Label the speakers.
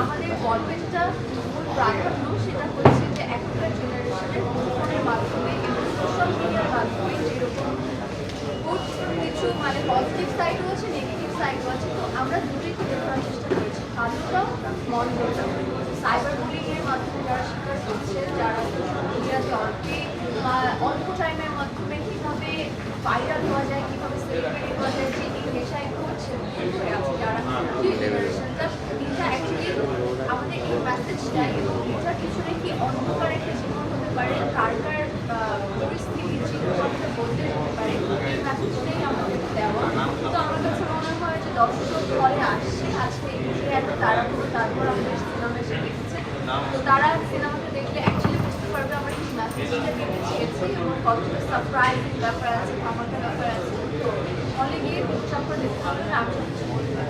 Speaker 1: আমাদের গল্পেরটা মূল প্রাধান্য সেটা হচ্ছে যে এখনকার জেনারেশনের ফোনের মাধ্যমে এবং সোশ্যাল মিডিয়ার মাধ্যমে যেরকম কিছু মানে পজিটিভ সাইডও আছে নেগেটিভ সাইডও আছে তো আমরা তুলে ধরার চেষ্টা করেছি ভালোটাও মন্দটাও সাইবার বুলিং এর মাধ্যমে যারা শিকার মিডিয়াতে অল্পে টাইমের মাধ্যমে কীভাবে ভাইরাল হওয়া যায় কীভাবে সেলিব্রিটি হওয়া যায় যে এই নেশায় করছে হয়ে আছে যারা যে জেনারেশনটা এটা অ্যাকচুয়ালি আমাদের এই মেসেজটা এবং এটার পিছনে কি অন্ধকার একটা জীবন হতে পারে কার কার পরিস্থিতি জীবনটা বদলে যেতে পারে এই মেসেজটাই আমাদের দেওয়া। তো আমার কাছে মনে হয় যে দর্শক ফলে আসছে আজকে এত তাড়াহুড়ো তারপর আমাদের সিনেমা এসে দেখছে। তো তারা সিনেমাটা দেখলে অ্যাকচুয়ালি বুঝতে পারবে আমরা কি মেসেজটা দিতে চেয়েছি এবং কতটা সারপ্রাইজিং ব্যাপার আছে ধামাকা ব্যাপার আছে তো হলে গিয়ে বলব না।